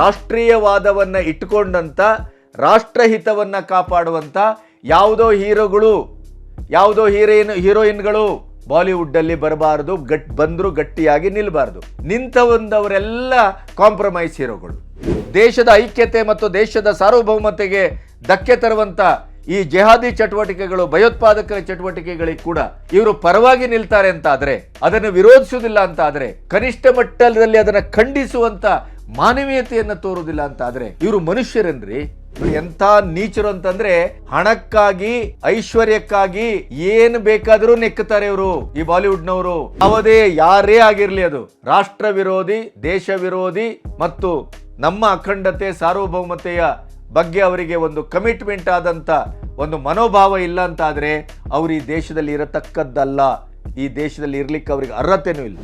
ರಾಷ್ಟ್ರೀಯವಾದವನ್ನ ಇಟ್ಕೊಂಡಂಥ ರಾಷ್ಟ್ರಹಿತವನ್ನು ಕಾಪಾಡುವಂಥ ಯಾವುದೋ ಹೀರೋಗಳು, ಯಾವುದೋ ಹೀರೋಯಿನ್, ಹೀರೋಯಿನ್ಗಳು ಬಾಲಿವುಡ್ಡಲ್ಲಿ ಬರಬಾರದು, ಗಟ್, ಬಂದರೂ ಗಟ್ಟಿಯಾಗಿ ನಿಲ್ಬಾರ್ದು. ನಿಂತವಂದವರೆಲ್ಲ ಕಾಂಪ್ರಮೈಸ್ ಹೀರೋಗಳು. ದೇಶದ ಐಕ್ಯತೆ ಮತ್ತು ದೇಶದ ಸಾರ್ವಭೌಮತೆಗೆ ಧಕ್ಕೆ ತರುವಂಥ ಈ ಜೆಹಾದಿ ಚಟುವಟಿಕೆಗಳು, ಭಯೋತ್ಪಾದಕರ ಚಟುವಟಿಕೆಗಳಿಗೆ ಕೂಡ ಇವರು ಪರವಾಗಿ ನಿಲ್ತಾರೆ ಅಂತ ಆದ್ರೆ ಅದನ್ನು ವಿರೋಧಿಸುವುದಿಲ್ಲ ಅಂತ ಆದ್ರೆ ಕನಿಷ್ಠ ಮಟ್ಟದಲ್ಲಿ ಅದನ್ನು ಖಂಡಿಸುವಂತ ಮಾನವೀಯತೆಯನ್ನ ತೋರುವುದಿಲ್ಲ ಅಂತ ಆದ್ರೆ ಇವರು ಮನುಷ್ಯರನ್ರಿ? ಎಂಥ ನೀಚರು ಅಂತಂದ್ರೆ ಹಣಕ್ಕಾಗಿ, ಐಶ್ವರ್ಯಕ್ಕಾಗಿ ಏನು ಬೇಕಾದರೂ ನೆಕ್ಕುತ್ತಾರೆ ಇವರು ಈ ಬಾಲಿವುಡ್ನವರು. ಅವದೇ ಯಾರೇ ಆಗಿರ್ಲಿ ಅದು. ರಾಷ್ಟ್ರ ವಿರೋಧಿ, ದೇಶ ವಿರೋಧಿ ಮತ್ತು ನಮ್ಮ ಅಖಂಡತೆ, ಸಾರ್ವಭೌಮತೆಯ ಬಗ್ಗೆ ಅವರಿಗೆ ಒಂದು ಕಮಿಟ್ಮೆಂಟ್ ಆದಂತ ಒಂದು ಮನೋಭಾವ ಇಲ್ಲ ಅಂತ ಆದ್ರೆ ಅವರು ಈ ದೇಶದಲ್ಲಿ ಇರತಕ್ಕದ್ದಲ್ಲ. ಈ ದೇಶದಲ್ಲಿ ಇರ್ಲಿಕ್ಕೆ ಅವರಿಗೆ ಅರ್ಹತೆನೂ ಇಲ್ಲ.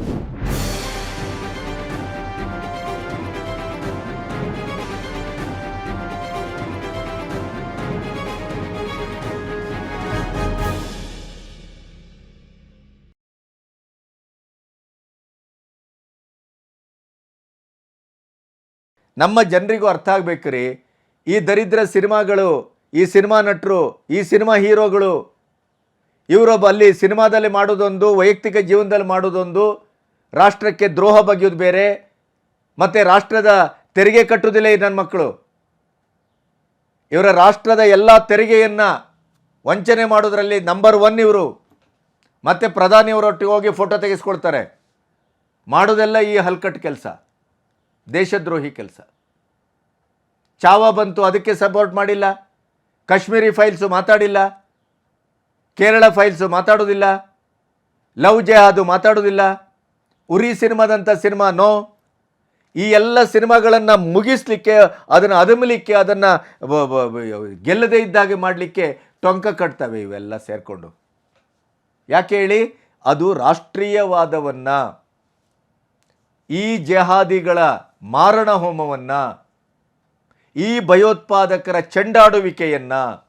ನಮ್ಮ ಜನರಿಗೂ ಅರ್ಥ ಆಗಬೇಕು ರೀ ಈ ದರಿದ್ರ ಸಿನಿಮಾಗಳು, ಈ ಸಿನಿಮಾ ನಟರು, ಈ ಸಿನಿಮಾ ಹೀರೋಗಳು, ಇವರೊಬ್ಬ ಅಲ್ಲಿ ಸಿನಿಮಾದಲ್ಲಿ ಮಾಡೋದೊಂದು, ವೈಯಕ್ತಿಕ ಜೀವನದಲ್ಲಿ ಮಾಡೋದೊಂದು, ರಾಷ್ಟ್ರಕ್ಕೆ ದ್ರೋಹ ಬಗೆಯೋದು ಬೇರೆ, ಮತ್ತು ರಾಷ್ಟ್ರದ ತೆರಿಗೆ ಕಟ್ಟುವುದಿಲ್ಲ ಈ ನನ್ನ ಮಕ್ಕಳು ಇವರ ರಾಷ್ಟ್ರದ ಎಲ್ಲ ತೆರಿಗೆಯನ್ನು ವಂಚನೆ ಮಾಡೋದ್ರಲ್ಲಿ ನಂಬರ್ ಒನ್ ಇವರು. ಮತ್ತು ಪ್ರಧಾನಿಯವರೊಟ್ಟಿಗೆ ಹೋಗಿ ಫೋಟೋ ತೆಗೆಸ್ಕೊಳ್ತಾರೆ. ಮಾಡೋದೆಲ್ಲ ಈ ಹಲ್ಕಟ್ಟು ಕೆಲಸ. ದೇಶದ್ರೋಹಿ ಕೆಲಸ. ಚಾವ ಬಂತು ಅದಕ್ಕೆ ಸಪೋರ್ಟ್ ಮಾಡಿಲ್ಲ. ಕಾಶ್ಮೀರಿ ಫೈಲ್ಸು ಮಾತಾಡಿಲ್ಲ. ಕೇರಳ ಫೈಲ್ಸು ಮಾತಾಡೋದಿಲ್ಲ. ಲವ್ ಜೆಹಾದು ಮಾತಾಡೋದಿಲ್ಲ. Uri ಸಿನಿಮಾದಂಥ cinema no. ಈ ಎಲ್ಲ ಸಿನಿಮಾಗಳನ್ನು ಮುಗಿಸ್ಲಿಕ್ಕೆ, ಅದನ್ನು ಅದಮಲಿಕ್ಕೆ, ಅದನ್ನು ಗೆಲ್ಲದೇ ಇದ್ದಾಗೆ ಮಾಡಲಿಕ್ಕೆ ಟೊಂಕ ಕಟ್ತವೆ ಇವೆಲ್ಲ ಸೇರಿಕೊಂಡು. ಯಾಕೆ ಹೇಳಿ? ಅದು ರಾಷ್ಟ್ರೀಯವಾದವನ್ನು. ಈ ಜೆಹಾದಿಗಳ ಮಾರಣ ಹೋಮವನ್ನು ಈ ಭಯೋತ್ಪಾದಕರ ಚೆಂಡಾಡುವಿಕೆಯನ್ನು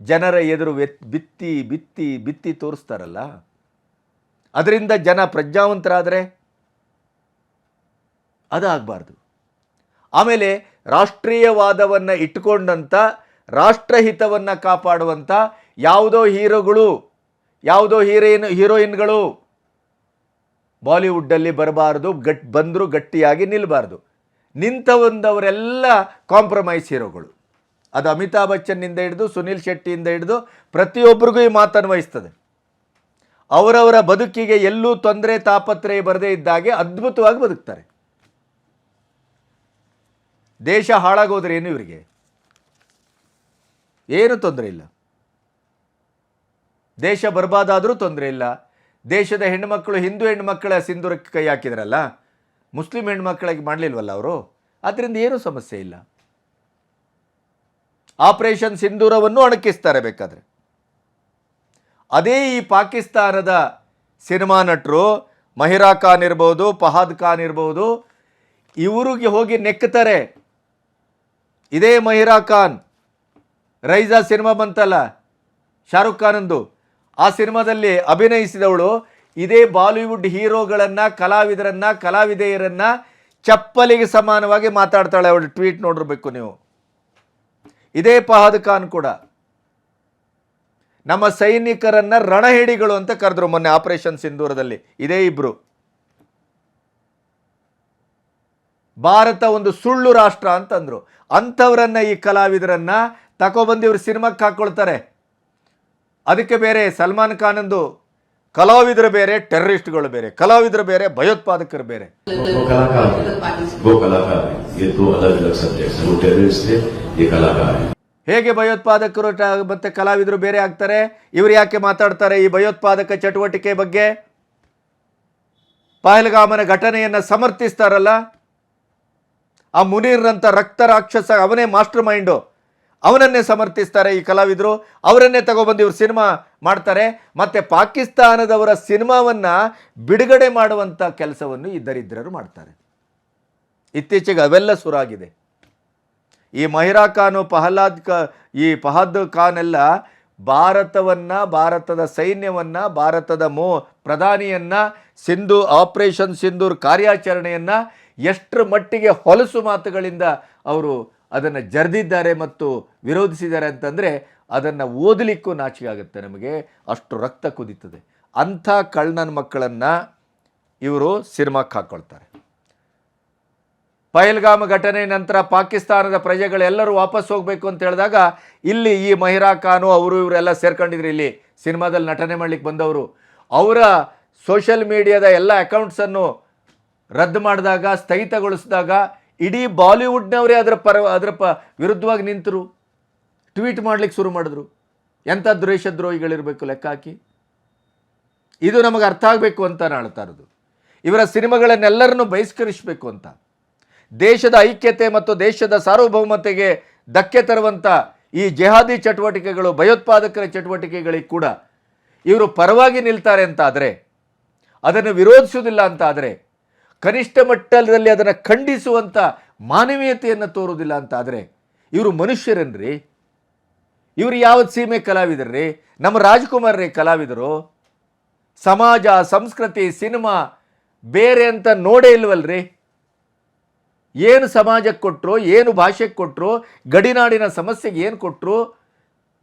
ಜನರ ಎದುರು ಬಿತ್ತಿ ಬಿತ್ತಿ ಬಿತ್ತಿ ತೋರಿಸ್ತಾರಲ್ಲ? ಅದರಿಂದ ಜನ ಪ್ರಜ್ಞಾವಂತರಾದರೆ ಅದಾಗಬಾರ್ದು. ಆಮೇಲೆ ರಾಷ್ಟ್ರೀಯವಾದವನ್ನು ಇಟ್ಟುಕೊಂಡಂಥ ರಾಷ್ಟ್ರಹಿತವನ್ನು ಕಾಪಾಡುವಂಥ ಯಾವುದೋ ಹೀರೋಗಳು, ಯಾವುದೋ ಹೀರೋಯಿನ್ ಹೀರೋಯಿನ್ಗಳು ಬಾಲಿವುಡ್ಡಲ್ಲಿ ಬರಬಾರ್ದು, ಗಟ್, ಬಂದರೂ ಗಟ್ಟಿಯಾಗಿ ನಿಲ್ಲಬಾರ್ದು ನಿಂತವಂದವರೆಲ್ಲ ಕಾಂಪ್ರಮೈಸ್ ಹೀರೋಗಳು. ಅದು ಅಮಿತಾಬ್ ಬಚ್ಚನ್ನಿಂದ ಹಿಡಿದು ಸುನಿಲ್ ಶೆಟ್ಟಿಯಿಂದ ಹಿಡಿದು ಪ್ರತಿಯೊಬ್ಬರಿಗೂ ಈ ಮಾತನ್ನು ವಹಿಸ್ತದೆ. ಅವರವರ ಬದುಕಿಗೆ ಎಲ್ಲೂ ತೊಂದರೆ, ತಾಪತ್ರಯ ಬರದೇ ಇದ್ದಾಗೆ ಅದ್ಭುತವಾಗಿ ಬದುಕ್ತಾರೆ. ದೇಶ ಹಾಳಾಗೋದ್ರೆ ಏನು ಇವರಿಗೆ? ಏನು ತೊಂದರೆ ಇಲ್ಲ. ದೇಶ ಬರ್ಬಾದಾದರೂ ತೊಂದರೆ ಇಲ್ಲ. ದೇಶದ ಹೆಣ್ಣುಮಕ್ಕಳು, ಹಿಂದೂ ಹೆಣ್ಣುಮಕ್ಕಳ ಸಿಂಧೂರಕ್ಕೆ ಕೈ ಹಾಕಿದ್ರಲ್ಲ, ಮುಸ್ಲಿಂ ಹೆಣ್ಮಕ್ಕಳಿಗೆ ಮಾಡಲಿಲ್ವಲ್ಲ ಅವರು? ಅದರಿಂದ ಏನೂ ಸಮಸ್ಯೆ ಇಲ್ಲ. ಆಪರೇಷನ್ ಸಿಂಧೂರವನ್ನು ಅಣಕಿಸ್ತಾರೆ ಬೇಕಾದರೆ. ಅದೇ ಈ ಪಾಕಿಸ್ತಾನದ ಸಿನಿಮಾ ನಟರು, ಮಹಿರಾ ಖಾನ್ ಇರ್ಬೋದು, ಫಹಾದ್ ಖಾನ್ ಇರ್ಬೋದು, ಇವರಿಗೆ ಹೋಗಿ ನೆಕ್ಕತಾರೆ ಇದೇ ಮಹಿರಾ ಖಾನ್. ರೈಜಾ ಸಿನಿಮಾ ಬಂತಲ್ಲ, ಶಾರುಖ್ ಖಾನಂದು. ಆ ಸಿನಿಮಾದಲ್ಲಿ ಅಭಿನಯಿಸಿದವಳು ಇದೇ ಬಾಲಿವುಡ್ ಹೀರೋಗಳನ್ನು, ಕಲಾವಿದರನ್ನ, ಕಲಾವಿದೆಯರನ್ನ ಚಪ್ಪಲಿಗೆ ಸಮಾನವಾಗಿ ಮಾತಾಡ್ತಾಳೆ. ಅವಳು ಟ್ವೀಟ್ ನೋಡಿರ್ಬೇಕು ನೀವು. ಇದೇ ಫಹದ್ ಖಾನ್ ಕೂಡ. ನಮ್ಮ ಸೈನಿಕರನ್ನ ರಣಹಿಡಿಗಳು ಅಂತ ಕರೆದ್ರು ಮೊನ್ನೆ ಆಪರೇಷನ್ ಸಿಂಧೂರದಲ್ಲಿ. ಇದೇ ಇಬ್ರು. ಭಾರತ ಒಂದು ಸುಳ್ಳು ರಾಷ್ಟ್ರ ಅಂತಂದ್ರು. ಅಂಥವ್ರನ್ನ ಈ ಕಲಾವಿದರನ್ನ ತಗೊಬಂದು ಇವ್ರು ಸಿನಿಮಾಕ್ಕೆ ಹಾಕ್ಕೊಳ್ತಾರೆ ಅದಕ್ಕೆ ಬೇರೆ ಸಲ್ಮಾನ್ ಖಾನಂದು ಕಲಾವಿದರು ಬೇರೆ, ಟೆರರಿಸ್ಟ್ಗಳು ಬೇರೆ, ಕಲಾವಿದರು ಬೇರೆ, ಭಯೋತ್ಪಾದಕರು ಬೇರೆ. ಹೇಗೆ ಭಯೋತ್ಪಾದಕರು ಮತ್ತೆ ಕಲಾವಿದರು ಬೇರೆ ಆಗ್ತಾರೆ? ಇವರು ಯಾಕೆ ಮಾತಾಡ್ತಾರೆ ಈ ಭಯೋತ್ಪಾದಕ ಚಟುವಟಿಕೆ ಬಗ್ಗೆ? ಪಹಲ್ಗಾಮನ ಘಟನೆಯನ್ನ ಸಮರ್ಥಿಸ್ತಾರಲ್ಲ? ಆ ಮುನೀರ್ನಂತ ರಕ್ತ ರಾಕ್ಷಸ, ಅವನೇ ಮಾಸ್ಟರ್ ಮೈಂಡು. ಅವನನ್ನೇ ಸಮರ್ಥಿಸ್ತಾರೆ ಈ ಕಲಾವಿದರು. ಅವರನ್ನೇ ತಗೊಬಂದು ಇವರು ಸಿನಿಮಾ ಮಾಡ್ತಾರೆ. ಮತ್ತೆ ಪಾಕಿಸ್ತಾನದವರ ಸಿನಿಮಾವನ್ನು ಬಿಡುಗಡೆ ಮಾಡುವಂಥ ಕೆಲಸವನ್ನು ಈ ಮಾಡ್ತಾರೆ. ಇತ್ತೀಚೆಗೆ ಅವೆಲ್ಲ ಸುರಾಗಿದೆ. ಈ ಮಹಿರಾ ಖಾನು, ಪಹ್ಲಾದ್ ಕ, ಈ ಪಹದ್ ಖಾನ್ ಎಲ್ಲ ಭಾರತವನ್ನು, ಭಾರತದ ಸೈನ್ಯವನ್ನು, ಭಾರತದ ಮೋ, ಪ್ರಧಾನಿಯನ್ನು, ಸಿಂಧು, ಆಪರೇಷನ್ ಸಿಂಧೂರ್ ಕಾರ್ಯಾಚರಣೆಯನ್ನು ಎಷ್ಟರ ಮಟ್ಟಿಗೆ ಹೊಲಸು ಮಾತುಗಳಿಂದ ಅವರು ಅದನ್ನು ಜರ್ದಿದ್ದಾರೆ ಮತ್ತು ವಿರೋಧಿಸಿದ್ದಾರೆ ಅಂತಂದರೆ ಅದನ್ನು ಓದಲಿಕ್ಕೂ ನಾಚಿಕೆ ಆಗುತ್ತೆ ನಮಗೆ. ಅಷ್ಟು ರಕ್ತ ಕುದೀತದೆ. ಅಂಥ ಕಳ್ಳನ ಮಕ್ಕಳನ್ನು ಇವರು ಸಿನಿಮಾಕ್ಕೆ ಹಾಕ್ಕೊಳ್ತಾರೆ ಪಹಲ್ಗಾಮ್ ಘಟನೆ ನಂತರ ಪಾಕಿಸ್ತಾನದ ಪ್ರಜೆಗಳೆಲ್ಲರೂ ವಾಪಸ್ ಹೋಗಬೇಕು ಅಂತ ಹೇಳಿದಾಗ ಇಲ್ಲಿ ಈ ಮಹಿರಾ ಖಾನು, ಅವರು ಇವರೆಲ್ಲ ಸೇರ್ಕೊಂಡಿದ್ರು ಇಲ್ಲಿ ಸಿನಿಮಾದಲ್ಲಿ ನಟನೆ ಮಾಡ್ಲಿಕ್ಕೆ ಬಂದವರು. ಅವರ ಸೋಷಿಯಲ್ ಮೀಡಿಯಾದ ಎಲ್ಲ ಅಕೌಂಟ್ಸನ್ನು ರದ್ದು ಮಾಡಿದಾಗ, ಸ್ಥಗಿತಗೊಳಿಸಿದಾಗ ಇಡೀ ಬಾಲಿವುಡ್ನವರೇ ಅದರ ಪರ, ಅದರ ಪ, ವಿರುದ್ಧವಾಗಿ ನಿಂತರು. ಟ್ವೀಟ್ ಮಾಡ್ಲಿಕ್ಕೆ ಶುರು ಮಾಡಿದ್ರು. ಎಂಥ ದ್ವೇಷದ್ರೋಹಿಗಳಿರಬೇಕು ಲೆಕ್ಕ ಹಾಕಿ. ಇದು ನಮಗೆ ಅರ್ಥ ಆಗಬೇಕು ಅಂತ ನಾನು ಇವರ ಸಿನಿಮಾಗಳನ್ನೆಲ್ಲರನ್ನು ಬಹಿಷ್ಕರಿಸಬೇಕು ಅಂತ. ದೇಶದ ಐಕ್ಯತೆ ಮತ್ತು ದೇಶದ ಸಾರ್ವಭೌಮತೆಗೆ ಧಕ್ಕೆ ತರುವಂಥ ಈ ಜೆಹಾದಿ ಚಟುವಟಿಕೆಗಳು, ಭಯೋತ್ಪಾದಕರ ಚಟುವಟಿಕೆಗಳಿಗೆ ಕೂಡ ಇವರು ಪರವಾಗಿ ನಿಲ್ತಾರೆ ಅಂತಾದರೆ, ಅದನ್ನು ವಿರೋಧಿಸುವುದಿಲ್ಲ ಅಂತ ಆದರೆ ಕನಿಷ್ಠ ಮಟ್ಟದಲ್ಲಿ ಅದನ್ನು ಖಂಡಿಸುವಂಥ ಮಾನವೀಯತೆಯನ್ನು ತೋರುವುದಿಲ್ಲ ಅಂತ ಆದರೆ ಇವರು ಮನುಷ್ಯರನ್ರಿ? ಇವರು ಯಾವ ಸೀಮೆ ಕಲಾವಿದರ್ರಿ? ನಮ್ಮ ರಾಜ್ಕುಮಾರ್ರೇ ಕಲಾವಿದರು? ಸಮಾಜ, ಸಂಸ್ಕೃತಿ, ಸಿನಿಮಾ ಬೇರೆ ಅಂತ ನೋಡೇ ಇಲ್ವಲ್ರಿ? ಏನು ಸಮಾಜಕ್ಕೆ ಕೊಟ್ಟರು ಏನು ಭಾಷೆಗೆ ಕೊಟ್ಟರು ಗಡಿನಾಡಿನ ಸಮಸ್ಯೆಗೆ ಏನು ಕೊಟ್ಟರು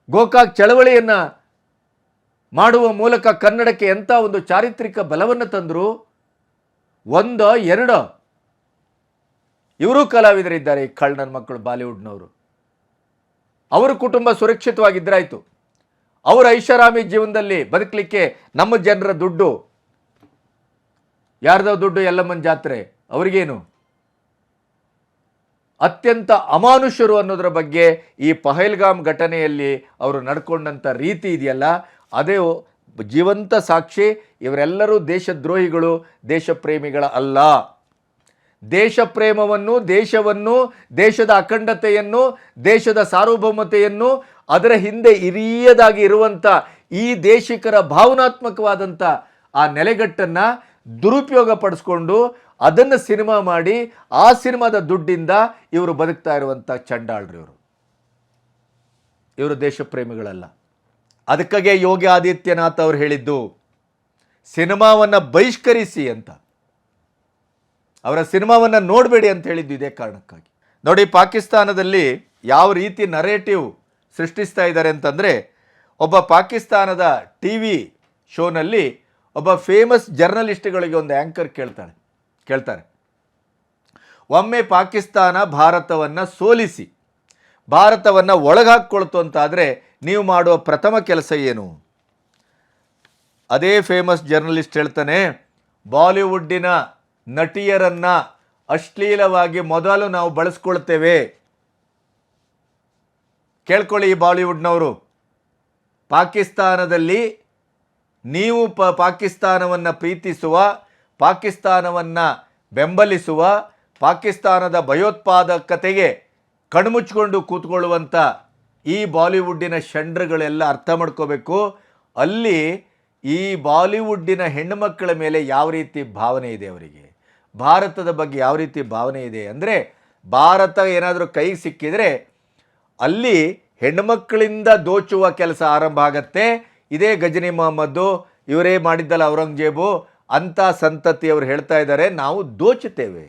ಗೋಕಾಕ್ ಚಳವಳಿಯನ್ನು ಮಾಡುವ ಮೂಲಕ ಕನ್ನಡಕ್ಕೆ ಎಂಥ ಒಂದು ಚಾರಿತ್ರಿಕ ಬಲವನ್ನು ತಂದರು? ಒಂದೋ, ಎರಡು. ಇವರು ಕಲಾವಿದರಿದ್ದಾರೆ, ಈ ಕಳ್ಳನ ಮಕ್ಕಳು ಬಾಲಿವುಡ್ನವರು. ಅವರ ಕುಟುಂಬ ಸುರಕ್ಷಿತವಾಗಿದ್ದರಾಯಿತು ಅವರ ಐಷಾರಾಮಿ ಜೀವನದಲ್ಲಿ ಬದುಕಲಿಕ್ಕೆ ನಮ್ಮ ಜನರ ದುಡ್ಡು. ಯಾರ್ದೋ ದುಡ್ಡು ಎಲ್ಲಮ್ಮನ ಜಾತ್ರೆ. ಅವರಿಗೇನು? ಅತ್ಯಂತ ಅಮಾನುಷರು ಅನ್ನೋದರ ಬಗ್ಗೆ ಈ ಪಹಲ್ಗಾಮ್ ಘಟನೆಯಲ್ಲಿ ಅವರು ನಡ್ಕೊಂಡಂಥ ರೀತಿ ಇದೆಯಲ್ಲ, ಅದೇ ಜೀವಂತ ಸಾಕ್ಷಿ ಇವರೆಲ್ಲರೂ ದೇಶದ್ರೋಹಿಗಳು, ದೇಶಪ್ರೇಮಿಗಳ ಅಲ್ಲ. ದೇಶ ಪ್ರೇಮವನ್ನು ದೇಶವನ್ನು, ದೇಶದ ಅಖಂಡತೆಯನ್ನು, ದೇಶದ ಸಾರ್ವಭೌಮತೆಯನ್ನು, ಅದರ ಹಿಂದೆ ಹಿರಿಯದಾಗಿ ಇರುವಂಥ ಈ ದೇಶಿಕರ ಭಾವನಾತ್ಮಕವಾದಂಥ ಆ ನೆಲೆಗಟ್ಟನ್ನು ದುರುಪಯೋಗ ಪಡಿಸ್ಕೊಂಡು ಅದನ್ನು ಸಿನಿಮಾ ಮಾಡಿ ಆ ಸಿನಿಮಾದ ದುಡ್ಡಿಂದ ಇವರು ಬದುಕ್ತಾ ಇರುವಂಥ ಚಂಡಾಳ್ರು ಇವರು ಇವರು ದೇಶಪ್ರೇಮಿಗಳಲ್ಲ. ಅದಕ್ಕಾಗೆ ಯೋಗಿ ಆದಿತ್ಯನಾಥ್ ಅವರು ಹೇಳಿದ್ದು, ಸಿನಿಮಾವನ್ನು ಬಹಿಷ್ಕರಿಸಿ ಅಂತ. ಅವರ ಸಿನಿಮಾವನ್ನು ನೋಡಬೇಡಿ ಅಂತ ಹೇಳಿದ್ದು ಇದೇ ಕಾರಣಕ್ಕಾಗಿ. ನೋಡಿ, ಪಾಕಿಸ್ತಾನದಲ್ಲಿ ಯಾವ ರೀತಿ ನರೇಟಿವ್ ಸೃಷ್ಟಿಸ್ತಾ ಇದ್ದಾರೆ ಅಂತಂದರೆ, ಒಬ್ಬ ಪಾಕಿಸ್ತಾನದ ಟಿ ವಿ ಶೋನಲ್ಲಿ ಒಬ್ಬ ಫೇಮಸ್ ಜರ್ನಲಿಸ್ಟ್ಗಳಿಗೆ ಒಂದು ಆ್ಯಂಕರ್ ಕೇಳ್ತಾಳೆ, ಕೇಳ್ತಾರೆ. ಒಮ್ಮೆ ಪಾಕಿಸ್ತಾನ ಭಾರತವನ್ನು ಸೋಲಿಸಿ ಭಾರತವನ್ನು ಒಳಗಾಕ್ಕೊಳ್ತು ಅಂತಾದರೆ ನೀವು ಮಾಡುವ ಪ್ರಥಮ ಕೆಲಸ ಏನು? ಅದೇ ಫೇಮಸ್ ಜರ್ನಲಿಸ್ಟ್ ಹೇಳ್ತಾನೆ, ಬಾಲಿವುಡ್ಡಿನ ನಟಿಯರನ್ನು ಅಶ್ಲೀಲವಾಗಿ ಮೊದಲು ನಾವು ಬಳಸ್ಕೊಳ್ತೇವೆ. ಕೇಳ್ಕೊಳ್ಳಿ ಈ ಬಾಲಿವುಡ್ನವರು. ಪಾಕಿಸ್ತಾನದಲ್ಲಿ ನೀವು ಪ, ಪಾಕಿಸ್ತಾನವನ್ನು ಪ್ರೀತಿಸುವ, ಪಾಕಿಸ್ತಾನವನ್ನು ಬೆಂಬಲಿಸುವ, ಪಾಕಿಸ್ತಾನದ ಭಯೋತ್ಪಾದಕತೆಗೆ ಕಣ್ಮುಚ್ಕೊಂಡು ಕೂತ್ಕೊಳ್ಳುವಂಥ ಈ ಬಾಲಿವುಡ್ಡಿನ ಷಂಡ್ರಗಳೆಲ್ಲ ಅರ್ಥ ಮಾಡ್ಕೋಬೇಕು. ಅಲ್ಲಿ ಈ ಬಾಲಿವುಡ್ಡಿನ ಹೆಣ್ಣುಮಕ್ಕಳ ಮೇಲೆ ಯಾವ ರೀತಿ ಭಾವನೆ ಇದೆ ಅವರಿಗೆ? ಭಾರತದ ಬಗ್ಗೆ ಯಾವ ರೀತಿ ಭಾವನೆ ಇದೆ ಅಂದರೆ ಭಾರತ ಏನಾದರೂ ಕೈಗೆ ಸಿಕ್ಕಿದರೆ ಅಲ್ಲಿ ಹೆಣ್ಣುಮಕ್ಕಳಿಂದ ದೋಚುವ ಕೆಲಸ ಆರಂಭ ಆಗತ್ತೆ. ಇದೇ ಗಜನಿ ಮೊಹಮ್ಮದ್ದು, ಇವರೇ ಮಾಡಿದ್ದಲ್ಲ ಔರಂಗಜೇಬು ಅಂಥ ಸಂತತಿಯವರು ಹೇಳ್ತಾ ಇದ್ದಾರೆ. ನಾವು ದೋಚುತ್ತೇವೆ.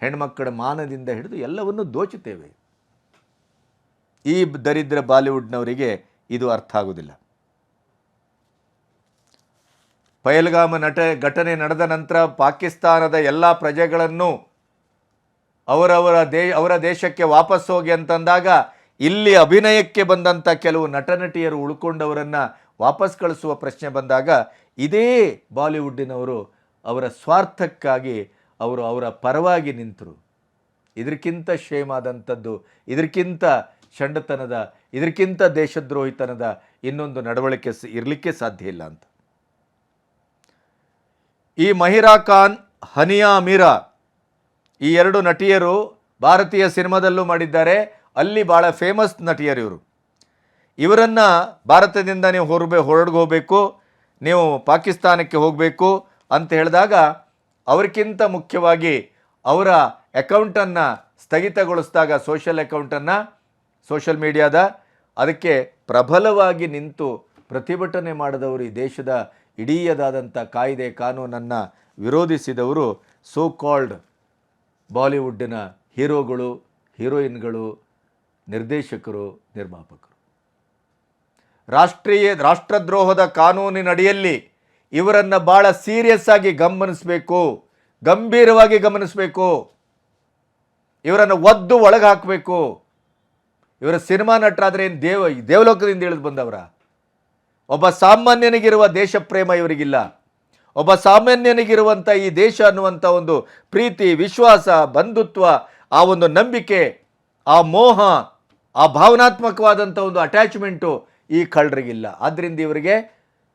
ಹೆಣ್ಮಕ್ಕಳ ಮಾನದಿಂದ ಹಿಡಿದು ಎಲ್ಲವನ್ನೂ ದೋಚುತ್ತೇವೆ. ಈ ದರಿದ್ರ ಬಾಲಿವುಡ್ನವರಿಗೆ ಇದು ಅರ್ಥ ಆಗುವುದಿಲ್ಲ. ಪಯಲ್ಗಾಮ ನಟ ಘಟನೆ ನಡೆದ ನಂತರ ಪಾಕಿಸ್ತಾನದ ಎಲ್ಲ ಪ್ರಜೆಗಳನ್ನು ಅವರವರ ದೇ, ಅವರ ದೇಶಕ್ಕೆ ವಾಪಸ್ ಹೋಗಿ ಅಂತಂದಾಗ ಇಲ್ಲಿ ಅಭಿನಯಕ್ಕೆ ಬಂದಂಥ ಕೆಲವು ನಟನಟಿಯರು ಉಳ್ಕೊಂಡವರನ್ನು ವಾಪಸ್ ಕಳಿಸುವ ಪ್ರಶ್ನೆ ಬಂದಾಗ ಇದೇ ಬಾಲಿವುಡ್ಡಿನವರು ಅವರ ಸ್ವಾರ್ಥಕ್ಕಾಗಿ ಅವರು ಅವರ ಪರವಾಗಿ ನಿಂತರು. ಇದಕ್ಕಿಂತ ಶೇಮ್ ಆದಂಥದ್ದು ಇದಕ್ಕಿಂತ ಚಂಡತನದ ಇದಕ್ಕಿಂತ ದೇಶದ್ರೋಹಿತನದ ಇನ್ನೊಂದು ನಡವಳಿಕೆ ಇರಲಿಕ್ಕೆ ಸಾಧ್ಯ ಇಲ್ಲ ಅಂತ. ಈ ಮಹಿರಾ ಖಾನ್, ಹನಿಯಾ ಮೀರಾ ಈ ಎರಡು ನಟಿಯರು ಭಾರತೀಯ ಸಿನಿಮಾದಲ್ಲೂ ಮಾಡಿದ್ದಾರೆ. ಅಲ್ಲಿ ಭಾಳ ಫೇಮಸ್ ನಟಿಯರು ಇವರು. ಇವರನ್ನು ಭಾರತದಿಂದ ನೀವು ಹೊರಬೇ ಹೊರಡ್ಗೆ ಹೋಗಬೇಕು ನೀವು ಪಾಕಿಸ್ತಾನಕ್ಕೆ ಹೋಗಬೇಕು ಅಂತ ಹೇಳಿದಾಗ ಅವರಿಗಿಂತ ಮುಖ್ಯವಾಗಿ ಅವರ ಅಕೌಂಟನ್ನು ಸ್ಥಗಿತಗೊಳಿಸಿದಾಗ ಸೋಷಿಯಲ್ ಅಕೌಂಟನ್ನು ಸೋಷಿಯಲ್ ಮೀಡಿಯಾದ ಅದಕ್ಕೆ ಪ್ರಬಲವಾಗಿ ನಿಂತು ಪ್ರತಿಭಟನೆ ಮಾಡಿದವರು ಈ ದೇಶದ ಇಡೀಯದಾದಂಥ ಕಾಯ್ದೆ ಕಾನೂನನ್ನು ವಿರೋಧಿಸಿದವರು ಸೋ ಕಾಲ್ಡ್ ಬಾಲಿವುಡ್ಡಿನ ಹೀರೋಗಳು, ಹೀರೋಯಿನ್ಗಳು, ನಿರ್ದೇಶಕರು, ನಿರ್ಮಾಪಕರು. ರಾಷ್ಟ್ರೀಯ ರಾಷ್ಟ್ರದ್ರೋಹದ ಕಾನೂನಿನಡಿಯಲ್ಲಿ ಇವರನ್ನು ಭಾಳ ಸೀರಿಯಸ್ ಆಗಿ ಗಮನಿಸಬೇಕು, ಗಂಭೀರವಾಗಿ ಗಮನಿಸಬೇಕು. ಇವರನ್ನು ಒದ್ದು ಒಳಗೆ ಹಾಕಬೇಕು ಇವರ ಸಿನಿಮಾ ನಟರಾದರೆ ಏನು ದೇವ ದೇವಲೋಕದಿಂದ ಇಳಿದು ಬಂದವರ? ಒಬ್ಬ ಸಾಮಾನ್ಯನಿಗಿರುವ ದೇಶ ಪ್ರೇಮ ಇವರಿಗಿಲ್ಲ. ಒಬ್ಬ ಸಾಮಾನ್ಯನಿಗಿರುವಂಥ ಈ ದೇಶ ಅನ್ನುವಂಥ ಒಂದು ಪ್ರೀತಿ, ವಿಶ್ವಾಸ, ಬಂಧುತ್ವ, ಆ ಒಂದು ನಂಬಿಕೆ, ಆ ಮೋಹ, ಆ ಭಾವನಾತ್ಮಕವಾದಂಥ ಒಂದು ಅಟ್ಯಾಚ್ಮೆಂಟು ಈ ಕಳ್ಳರಿಗಿಲ್ಲ. ಆದ್ದರಿಂದ ಇವರಿಗೆ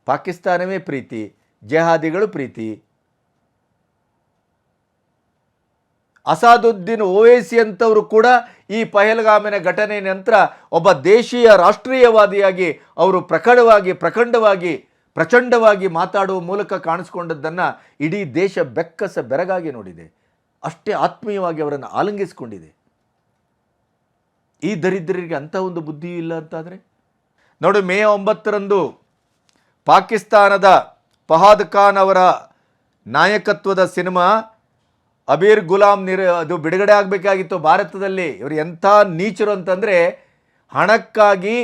ಪಾಕಿಸ್ತಾನವೇ ಪ್ರೀತಿ, ಜೆಹಾದಿಗಳು ಪ್ರೀತಿ. ಅಸಾದುದ್ದೀನ್ ಓವೈಸಿ ಅಂತವರು ಕೂಡ ಈ ಪಹಲ್ಗಾಮಿನ ಘಟನೆ ನಂತರ ಒಬ್ಬ ದೇಶೀಯ ರಾಷ್ಟ್ರೀಯವಾದಿಯಾಗಿ ಅವರು ಪ್ರಕಟವಾಗಿ ಪ್ರಖಂಡವಾಗಿ, ಪ್ರಚಂಡವಾಗಿ ಮಾತಾಡುವ ಮೂಲಕ ಕಾಣಿಸ್ಕೊಂಡದ್ದನ್ನು ಇಡೀ ದೇಶ ಬೆಕ್ಕಸ ಬೆರಗಾಗಿ ನೋಡಿದೆ. ಅಷ್ಟೇ ಆತ್ಮೀಯವಾಗಿ ಅವರನ್ನು ಆಲಂಗಿಸಿಕೊಂಡಿದೆ. ಈ ದರಿದ್ರರಿಗೆ ಅಂಥ ಒಂದು ಬುದ್ಧಿ ಇಲ್ಲ ಅಂತಾದರೆ? ನೋಡಿ ಮೇ ಒಂಬತ್ತರಂದು ಪಾಕಿಸ್ತಾನದ ಫಹಾದ್ ಖಾನ್ ಅವರ ನಾಯಕತ್ವದ ಸಿನಿಮಾ ಅಬೀರ್ ಗುಲಾಮ್ ನಿರ್, ಅದು ಬಿಡುಗಡೆ ಆಗಬೇಕಾಗಿತ್ತು ಭಾರತದಲ್ಲಿ. ಇವರು ಎಂಥ ನೀಚರು ಅಂತಂದರೆ ಹಣಕ್ಕಾಗಿ,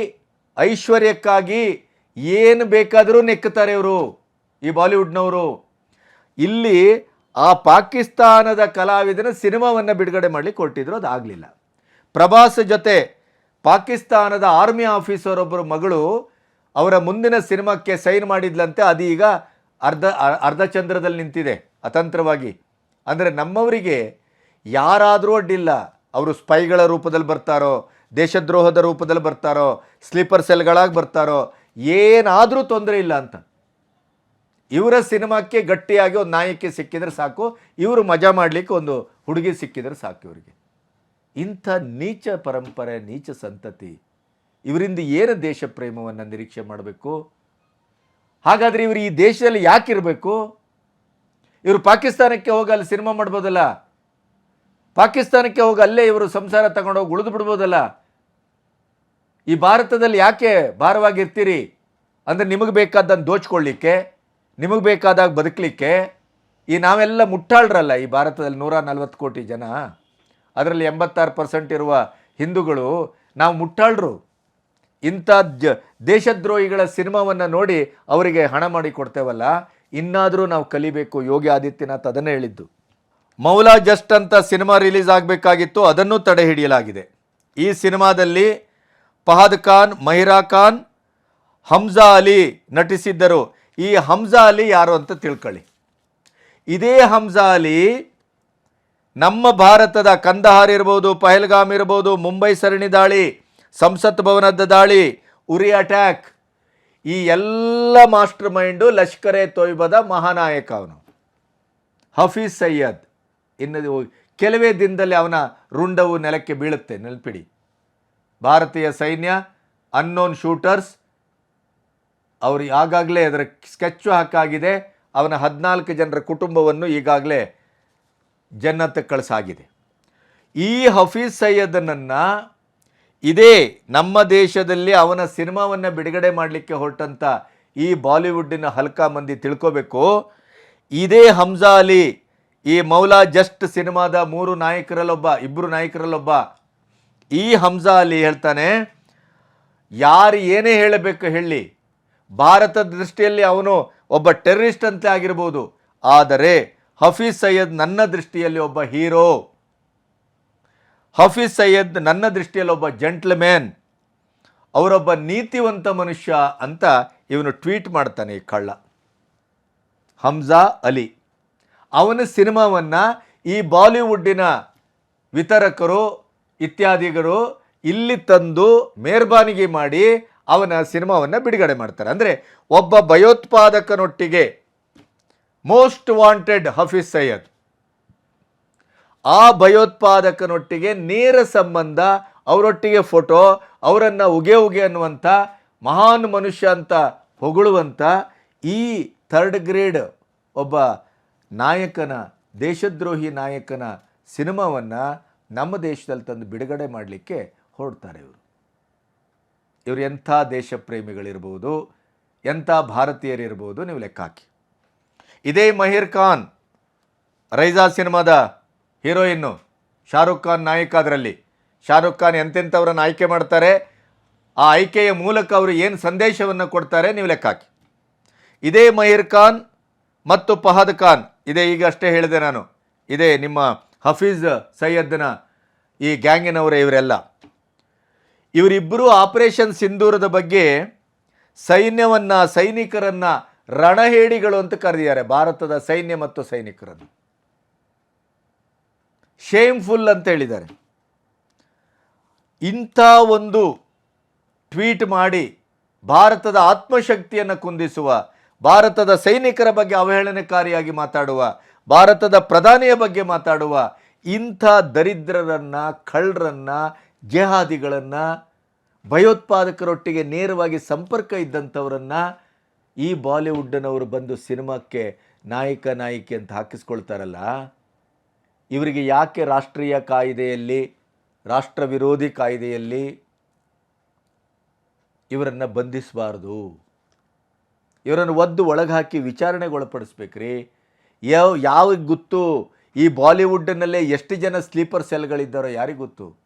ಐಶ್ವರ್ಯಕ್ಕಾಗಿ ಏನು ಬೇಕಾದರೂ ನೆಕ್ಕುತ್ತಾರೆ ಇವರು ಈ ಬಾಲಿವುಡ್ನವರು. ಇಲ್ಲಿ ಆ ಪಾಕಿಸ್ತಾನದ ಕಲಾವಿದನ ಸಿನಿಮಾವನ್ನು ಬಿಡುಗಡೆ ಮಾಡಲಿಕ್ಕೆ ಕೊಟ್ಟಿದ್ರು ಅದು ಆಗಲಿಲ್ಲ ಪ್ರಭಾಸ್ ಜೊತೆ ಪಾಕಿಸ್ತಾನದ ಆರ್ಮಿ ಆಫೀಸರ್ ಒಬ್ಬರು ಮಗಳು ಅವರ ಮುಂದಿನ ಸಿನಿಮಾಕ್ಕೆ ಸೈನ್ ಮಾಡಿದ್ಲಂತೆ ಅದೀಗ ಅರ್ಧ ಅರ್ಧ ಚಂದ್ರದಲ್ಲಿ ನಿಂತಿದೆ, ಅತಂತ್ರವಾಗಿ. ಅಂದರೆ ನಮ್ಮವರಿಗೆ ಯಾರಾದರೂ ಅಡ್ಡಿಲ್ಲ, ಅವರು ಸ್ಪೈಗಳ ರೂಪದಲ್ಲಿ ಬರ್ತಾರೋ, ದೇಶದ್ರೋಹದ ರೂಪದಲ್ಲಿ ಬರ್ತಾರೋ, ಸ್ಲೀಪರ್ ಸೆಲ್ಗಳಾಗಿ ಬರ್ತಾರೋ, ಏನಾದರೂ ತೊಂದರೆ ಇಲ್ಲ ಅಂತ. ಇವರ ಸಿನಿಮಾಕ್ಕೆ ಗಟ್ಟಿಯಾಗಿ ಒಂದು ನಾಯಕಿ ಸಿಕ್ಕಿದ್ರೆ ಸಾಕು, ಇವರು ಮಜಾ ಮಾಡಲಿಕ್ಕೆ ಒಂದು ಹುಡುಗಿ ಸಿಕ್ಕಿದ್ರೆ ಸಾಕು ಇವರಿಗೆ. ಇಂಥ ನೀಚ ಪರಂಪರೆ, ನೀಚ ಸಂತತಿ. ಇವರಿಂದ ಏನು ದೇಶ ಪ್ರೇಮವನ್ನು ನಿರೀಕ್ಷೆ ಮಾಡಬೇಕು? ಹಾಗಾದರೆ ಇವರು ಈ ದೇಶದಲ್ಲಿ ಯಾಕಿರಬೇಕು? ಇವರು ಪಾಕಿಸ್ತಾನಕ್ಕೆ ಹೋಗಿ ಅಲ್ಲಿ ಸಿನಿಮಾ ಮಾಡ್ಬೋದಲ್ಲ? ಪಾಕಿಸ್ತಾನಕ್ಕೆ ಹೋಗಿ ಅಲ್ಲೇ ಇವರು ಸಂಸಾರ ತಗೊಂಡೋಗಿ ಉಳಿದು ಬಿಡ್ಬೋದಲ್ಲ? ಈ ಭಾರತದಲ್ಲಿ ಯಾಕೆ ಭಾರವಾಗಿರ್ತೀರಿ? ಅಂದರೆ ನಿಮಗೆ ಬೇಕಾದ್ದನ್ನು ದೋಚ್ಕೊಳ್ಳಿಕ್ಕೆ, ನಿಮಗೆ ಬೇಕಾದಾಗ ಬದುಕಲಿಕ್ಕೆ, ಈ ನಾವೆಲ್ಲ ಮುಟ್ಟಾಳ್ರಲ್ಲ ಈ ಭಾರತದಲ್ಲಿ ನೂರ ನಲ್ವತ್ತು ಕೋಟಿ ಜನ? ಅದರಲ್ಲಿ ಎಂಬತ್ತಾರು ಪರ್ಸೆಂಟ್ ಇರುವ ಹಿಂದೂಗಳು ನಾವು ಮುಟ್ಟಾಳ್ರು. ಇಂಥ ದೇಶದ್ರೋಹಿಗಳ ಸಿನಿಮಾವನ್ನು ನೋಡಿ ಅವರಿಗೆ ಹಣ ಮಾಡಿ ಕೊಡ್ತೇವಲ್ಲ, ಇನ್ನಾದರೂ ನಾವು ಕಲಿಬೇಕು. ಯೋಗಿ ಆದಿತ್ಯನಾಥ್ ಅದನ್ನೇ ಹೇಳಿದ್ದು. ಮೌಲಾ ಜಸ್ಟ್ ಅಂತ ಸಿನಿಮಾ ರಿಲೀಸ್ ಆಗಬೇಕಾಗಿತ್ತು, ಅದನ್ನು ತಡೆ ಹಿಡಿಯಲಾಗಿದೆ. ಈ ಸಿನಿಮಾದಲ್ಲಿ ಫಹದ್ ಖಾನ್, ಮಹಿರಾ ಖಾನ್, ಹಮ್ಜಾ ಅಲಿ ನಟಿಸಿದ್ದರು. ಈ ಹಮ್ಜಾ ಅಲಿ ಯಾರು ಅಂತ ತಿಳ್ಕೊಳ್ಳಿ. ಇದೇ ಹಮ್ಜಾ ಅಲಿ ನಮ್ಮ ಭಾರತದ ಕಂದಹಾರ್ ಇರ್ಬೋದು, ಪಹಲ್ಗಾಮ್ ಇರ್ಬೋದು, ಮುಂಬೈ ಸರಣಿ ದಾಳಿ ಸಂಸತ್ ಭವನದ ದಾಳಿ, ಉರಿ ಅಟ್ಯಾಕ್ ಈ ಎಲ್ಲ ಮಾಸ್ಟರ್ ಮೈಂಡು ಲಷ್ಕರ್ ಎ ತೊಯ್ಬದ ಮಹಾನಾಯಕ ಅವನು. ಹಫೀಜ್ ಸಯ್ಯದ್ ಇನ್ನದು ಕೆಲವೇ ದಿನದಲ್ಲಿ ಅವನ ರುಂಡವು ನೆಲಕ್ಕೆ ಬೀಳುತ್ತೆ ನೆನಪಿಡಿ ಭಾರತೀಯ ಸೈನ್ಯ ಅನ್ನೋನ್ ಶೂಟರ್ಸ್ ಅವರು ಆಗಾಗಲೇ ಅದರ ಸ್ಕೆಚ್ಚು ಹಾಕಾಗಿದೆ. ಅವನ ಹದಿನಾಲ್ಕು ಜನರ ಕುಟುಂಬವನ್ನು ಈಗಾಗಲೇ ಜನ್ನತ್ತಕ್ಕೆ ಕಳಿಸಾಗಿದೆ. ಈ ಹಫೀಜ್ ಸಯ್ಯದನನ್ನು ಇದೇ ನಮ್ಮ ದೇಶದಲ್ಲಿ ಅವನ ಸಿನಿಮಾವನ್ನು ಬಿಡುಗಡೆ ಮಾಡಲಿಕ್ಕೆ ಹೊರಟಂಥ ಈ ಬಾಲಿವುಡ್ಡಿನ ಹಲ್ಕಾ ಮಂದಿ ತಿಳ್ಕೋಬೇಕು. ಇದೇ ಹಮ್ಜಾ ಅಲಿ, ಈ ಮೌಲಾ ಜಸ್ಟ್ ಸಿನಿಮಾದ ಮೂರು ನಾಯಕರಲ್ಲೊಬ್ಬ ಇಬ್ಬರು ನಾಯಕರಲ್ಲೊಬ್ಬ, ಈ ಹಮ್ಜಾ ಅಲಿ ಹೇಳ್ತಾನೆ, ಯಾರು ಏನೇ ಹೇಳಬೇಕು ಹೇಳಿ. ಭಾರತದ ದೃಷ್ಟಿಯಲ್ಲಿ ಅವನು ಒಬ್ಬ ಟೆರರಿಸ್ಟ್ ಅಂತ ಆಗಿರ್ಬೋದು. ಆದರೆ ಹಫೀಜ್ ಸೈಯದ್ ನನ್ನ ದೃಷ್ಟಿಯಲ್ಲಿ ಒಬ್ಬ ಹೀರೋ. ಹಫೀಜ್ ಸೈಯದ್ ನನ್ನ ದೃಷ್ಟಿಯಲ್ಲಿ ಒಬ್ಬ ಜೆಂಟ್ಲ್ಮ್ಯಾನ್, ಅವರೊಬ್ಬ ನೀತಿವಂತ ಮನುಷ್ಯ ಅಂತ ಇವನು ಟ್ವೀಟ್ ಮಾಡ್ತಾನೆ ಈ ಕಳ್ಳ. ಹಮ್ಜಾ ಅಲಿ. ಅವನ ಸಿನಿಮಾವನ್ನು ಈ ಬಾಲಿವುಡ್ಡಿನ ವಿತರಕರು, ಇತ್ಯಾದಿಗರು ಇಲ್ಲಿ ತಂದು ಮೇರ್ಬಾನಿಗೆ ಮಾಡಿ ಅವನ ಸಿನಿಮಾವನ್ನು ಬಿಡುಗಡೆ ಮಾಡ್ತಾರೆ. ಅಂದರೆ ಒಬ್ಬ ಭಯೋತ್ಪಾದಕನೊಟ್ಟಿಗೆ ಮೋಸ್ಟ್ ವಾಂಟೆಡ್ ಹಫೀಜ್ ಸಯ್ಯದ್ ಆ ಭಯೋತ್ಪಾದಕನೊಟ್ಟಿಗೆ ನೇರ ಸಂಬಂಧ, ಅವರೊಟ್ಟಿಗೆ ಫೋಟೋ ಅವರನ್ನು ಉಗೆ ಉಗೆ ಅನ್ನುವಂಥ ಮಹಾನ್ ಮನುಷ್ಯ ಅಂತ ಹೊಗಳುವಂಥ ಈ ಥರ್ಡ್ ಗ್ರೇಡ್ ಒಬ್ಬ ನಾಯಕನ, ದೇಶದ್ರೋಹಿ ನಾಯಕನ ಸಿನಿಮಾವನ್ನು ನಮ್ಮ ದೇಶದಲ್ಲಿ ತಂದು ಬಿಡುಗಡೆ ಮಾಡಲಿಕ್ಕೆ ಹೊರಡ್ತಾರೆ ಇವರು. ಇವರು ಎಂಥ ದೇಶ ಪ್ರೇಮಿಗಳಿರ್ಬೋದು ಎಂಥ ಭಾರತೀಯರಿರ್ಬೋದು, ನೀವು ಲೆಕ್ಕ ಹಾಕಿ. ಇದೇ ಮಹಿರ್ ಖಾನ್ ರೈಜಾ ಸಿನಿಮಾದ ಹೀರೋಯಿನ್ನು ಶಾರುಖ್ ಖಾನ್ ನಾಯಕ ಅದರಲ್ಲಿ. ಶಾರುಖ್ ಖಾನ್ ಎಂತೆಂಥವ್ರನ್ನ ಆಯ್ಕೆ ಮಾಡ್ತಾರೆ? ಆ ಆಯ್ಕೆಯ ಮೂಲಕ ಅವರು ಏನು ಸಂದೇಶವನ್ನು ಕೊಡ್ತಾರೆ ನೀವು ಲೆಕ್ಕ ಹಾಕಿ. ಇದೇ ಮಹಿರ್ ಖಾನ್ ಮತ್ತು ಫಹದ್ ಖಾನ್. ಇದೇ ಈಗ ಅಷ್ಟೇ ಹೇಳಿದೆ ನಾನು. ಇದೇ ನಿಮ್ಮ ಹಫೀಜ್ ಸೈಯದ್ನ ಈ ಗ್ಯಾಂಗಿನವರೇ ಇವರೆಲ್ಲ. ಇವರಿಬ್ಬರು ಆಪರೇಷನ್ ಸಿಂಧೂರದ ಬಗ್ಗೆ ಸೈನ್ಯವನ್ನು, ಸೈನಿಕರನ್ನು ರಣಹೇಡಿಗಳು ಅಂತ ಕರೆದಿದ್ದಾರೆ. ಭಾರತದ ಸೈನ್ಯ ಮತ್ತು ಸೈನಿಕರನ್ನು. ಶೇಮ್ಫುಲ್ ಅಂತ ಹೇಳಿದ್ದಾರೆ. ಇಂಥ ಒಂದು ಟ್ವೀಟ್ ಮಾಡಿ ಭಾರತದ ಆತ್ಮಶಕ್ತಿಯನ್ನು ಕುಂದಿಸುವ, ಭಾರತದ ಸೈನಿಕರ ಬಗ್ಗೆ ಅವಹೇಳನಕಾರಿಯಾಗಿ ಮಾತಾಡುವ, ಭಾರತದ ಪ್ರಧಾನಿಯ ಬಗ್ಗೆ ಮಾತಾಡುವ ಇಂಥ ದರಿದ್ರರನ್ನು, ಕಳ್ಳರನ್ನು, ಜೆಹಾದಿಗಳನ್ನು, ಭಯೋತ್ಪಾದಕರೊಟ್ಟಿಗೆ ನೇರವಾಗಿ ಸಂಪರ್ಕ ಇದ್ದಂಥವರನ್ನು ಈ ಬಾಲಿವುಡ್ನವರು ಬಂದು ಸಿನಿಮಾಕ್ಕೆ ನಾಯಕ ನಾಯಕಿ ಅಂತ ಹಾಕಿಸ್ಕೊಳ್ತಾರಲ್ಲ ಇವರಿಗೆ ಯಾಕೆ ರಾಷ್ಟ್ರೀಯ ಕಾಯ್ದೆಯಲ್ಲಿ, ರಾಷ್ಟ್ರ ವಿರೋಧಿ ಕಾಯ್ದೆಯಲ್ಲಿ ಇವರನ್ನು ಬಂಧಿಸಬಾರ್ದು? ಇವರನ್ನು ಒದ್ದು ಒಳಗೆ ಹಾಕಿ ವಿಚಾರಣೆಗೊಳಪಡಿಸ್ಬೇಕ್ರಿ? ಯಾವ ಯಾವ ಗೊತ್ತು ಈ ಬಾಲಿವುಡ್ನಲ್ಲೇ ಎಷ್ಟು ಜನ ಸ್ಲೀಪರ್ ಸೆಲ್ಗಳಿದ್ದಾರೋ ಯಾರಿಗೆ ಗೊತ್ತು?